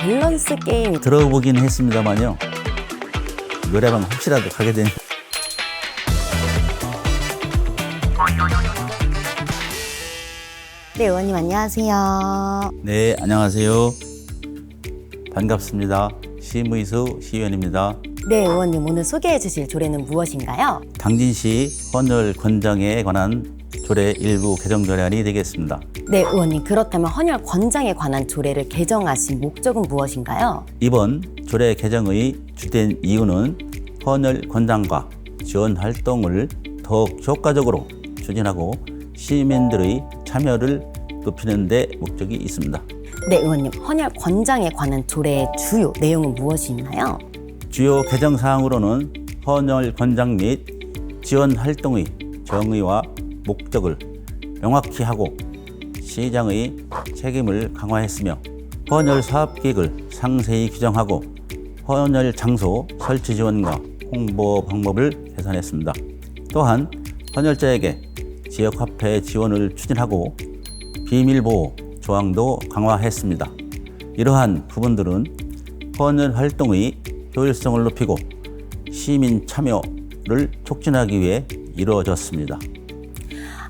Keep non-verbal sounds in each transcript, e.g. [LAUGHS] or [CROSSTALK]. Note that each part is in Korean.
밸런스 게임이 들어보긴 했습니다만요. 노래방 혹시라도 가게 되면 네, 의원님 안녕하세요. 네 안녕하세요. 반갑습니다. 심의수 시의원입니다. 네, 의원님 오늘 소개해 주실 조례는 무엇인가요? 당진시 헌혈 권장에 관한 조례 일부 개정 조례안이 되겠습니다. 네, 의원님 그렇다면 헌혈 권장에 관한 조례를 개정하신 목적은 무엇인가요? 이번 조례 개정의 주된 이유는 헌혈 권장과 지원 활동을 더욱 효과적으로 추진하고 시민들의 참여를 높이는 데 목적이 있습니다. 네, 의원님 헌혈 권장에 관한 조례의 주요 내용은 무엇이 있나요? 주요 개정 사항으로는 헌혈 권장 및 지원 활동의 정의와 목적을 명확히 하고 시장의 책임을 강화했으며 헌혈 사업 계획을 상세히 규정하고 헌혈 장소 설치 지원과 홍보 방법을 개선했습니다. 또한 헌혈자에게 지역 화폐 지원을 추진하고 비밀 보호 조항도 강화했습니다. 이러한 부분들은 헌혈 활동의 효율성을 높이고 시민 참여를 촉진하기 위해 이루어졌습니다.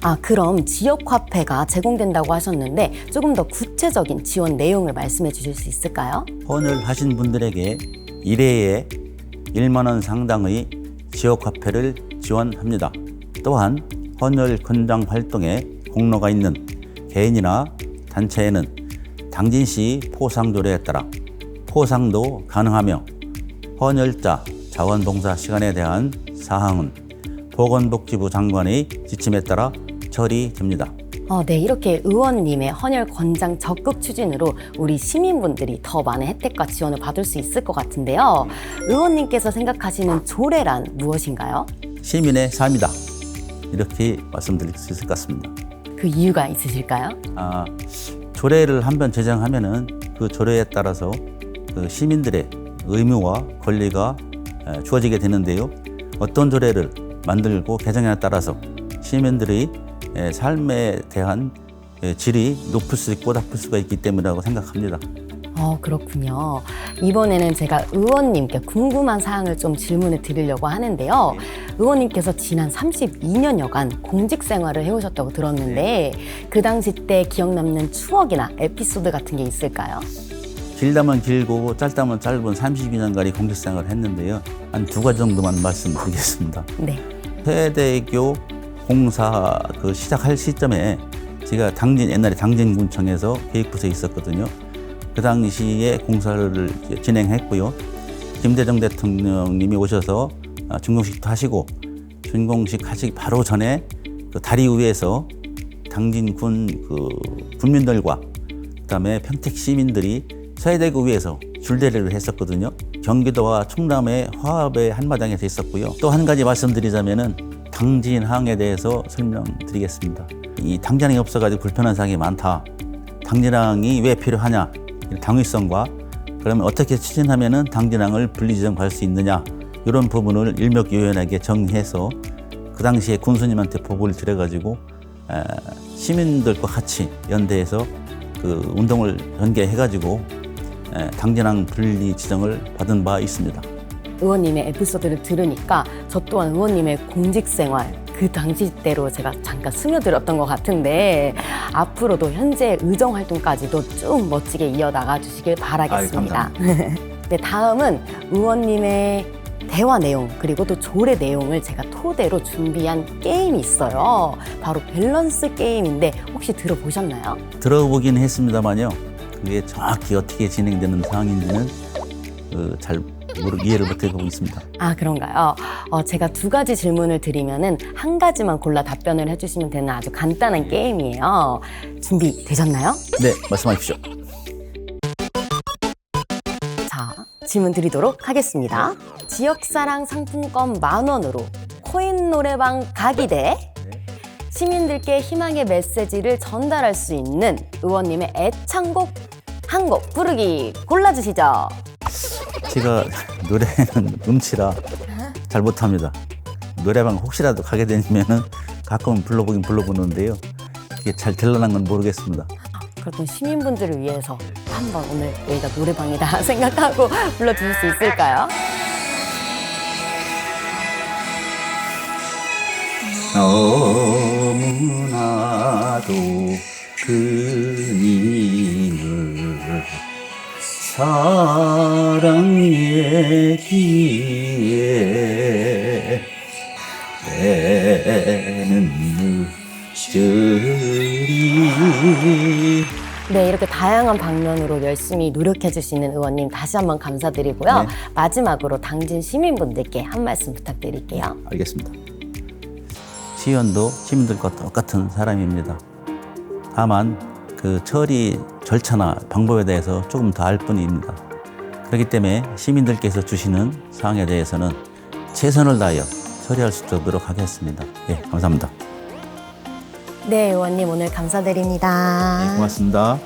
아, 그럼 지역 화폐가 제공된다고 하셨는데 조금 더 구체적인 지원 내용을 말씀해 주실 수 있을까요? 헌혈하신 분들에게 1회에 1만 원 상당의 지역 화폐를 지원합니다. 또한 헌혈 권장 활동에 공로가 있는 개인이나 단체에는 당진시 포상조례에 따라 포상도 가능하며 헌혈자 자원봉사 시간에 대한 사항은 보건복지부 장관의 지침에 따라 처리됩니다. 어, 네, 이렇게 의원님의 헌혈 권장 적극 추진으로 우리 시민분들이 더 많은 혜택과 지원을 받을 수 있을 것 같은데요. 의원님께서 생각하시는 조례란 무엇인가요? 시민의 삶이다. 이렇게 말씀드릴 수 있을 것 같습니다. 그 이유가 있으실까요? 아, 조례를 한번 제정하면은 그 조례에 따라서 그 시민들의 의무와 권리가 에, 주어지게 되는데요. 어떤 조례를 만들고 개정에 따라서 시민들의 에, 삶에 대한 에, 질이 높을 수 있고 나쁠 수가 있기 때문이라고 생각합니다. 어, 그렇군요. 이번에는 제가 의원님께 궁금한 사항을 좀 질문을 드리려고 하는데요. 의원님께서 지난 32년여간 공직 생활을 해오셨다고 들었는데 그 당시 때 기억 남는 추억이나 에피소드 같은 게 있을까요? 길다면 길고 짧다면 짧은 32년간의 공직 생활을 했는데요. 한 두 가지 정도만 말씀드리겠습니다. 네. 세대교 공사 그 시작할 시점에 제가 당진 옛날에 당진군청에서 계획부서에 있었거든요. 그 당시에 공사를 진행했고요. 김대중 대통령님이 오셔서 아, 준공식도 하시고 준공식 하시기 바로 전에 그 다리 위에서 당진군 그 군민들과 그다음에 평택 시민들이 서해대교 위에서 줄대리를 했었거든요. 경기도와 충남의 화합의 한마당에서 있었고요. 또 한 가지 말씀드리자면은 당진항에 대해서 설명드리겠습니다. 이 당진항이 없어가지고 불편한 사항이 많다. 당진항이 왜 필요하냐? 당위성과 그러면 어떻게 추진하면은 당진항을 분리지정할 수 있느냐? 이런 부분을 일목요연하게 정리해서 그 당시에 군수님한테 보고를 드려가지고 에, 시민들과 같이 연대해서 그 운동을 전개해가지고 에, 당진항 분리 지정을 받은 바 있습니다. 의원님의 에피소드를 들으니까 저 또한 의원님의 공직 생활 그 당시 때로 제가 잠깐 스며들었던 것 같은데 앞으로도 현재 의정 활동까지도 쭉 멋지게 이어나가 주시길 바라겠습니다. [LAUGHS] 네, 다음은 의원님의 대화 내용 그리고 또 조례 내용을 제가 토대로 준비한 게임이 있어요. 바로 밸런스 게임인데 혹시 들어보셨나요? 들어보긴 했습니다만요. 그게 정확히 어떻게 진행되는 상황인지는 그, 잘 모르 이해를 못해보고 있습니다. 아 그런가요? 어, 제가 두 가지 질문을 드리면은 한 가지만 골라 답변을 해주시면 되는 아주 간단한 게임이에요. 준비 되셨나요? 네, 말씀하십시오. 자 질문 드리도록 하겠습니다. 지역사랑 상품권 만 원으로 코인 노래방 가기 대 시민들께 희망의 메시지를 전달할 수 있는 의원님의 애창곡 한 곡 부르기 골라주시죠. 제가 노래는 음치라 잘 못합니다. 노래방 혹시라도 가게 되면은 가끔 불러보긴 불러보는데요. 이게 잘 될라는 건 모르겠습니다. 그렇던 시민분들을 위해서 한번 오늘 여기가 노래방이다 [LAUGHS] 생각하고 불러주실 수 있을까요? 너무나도 그님을 사랑 내는 늦으리 네, 이렇게 다양한 방면으로 열심히 노력해 주시는 의원님 다시 한번 감사드리고요. 네. 마지막으로 당진 시민분들께 한 말씀 부탁드릴게요. 알겠습니다. 시의원도 시민들과 똑같은 사람입니다. 다만 그 처리 절차나 방법에 대해서 조금 더 알 뿐입니다. 그렇기 때문에 시민들께서 주시는 사항에 대해서는 최선을 다하여 처리할 수 있도록 하겠습니다. 예, 감사합니다. 네, 의원님 오늘 감사드립니다. 고맙습니다.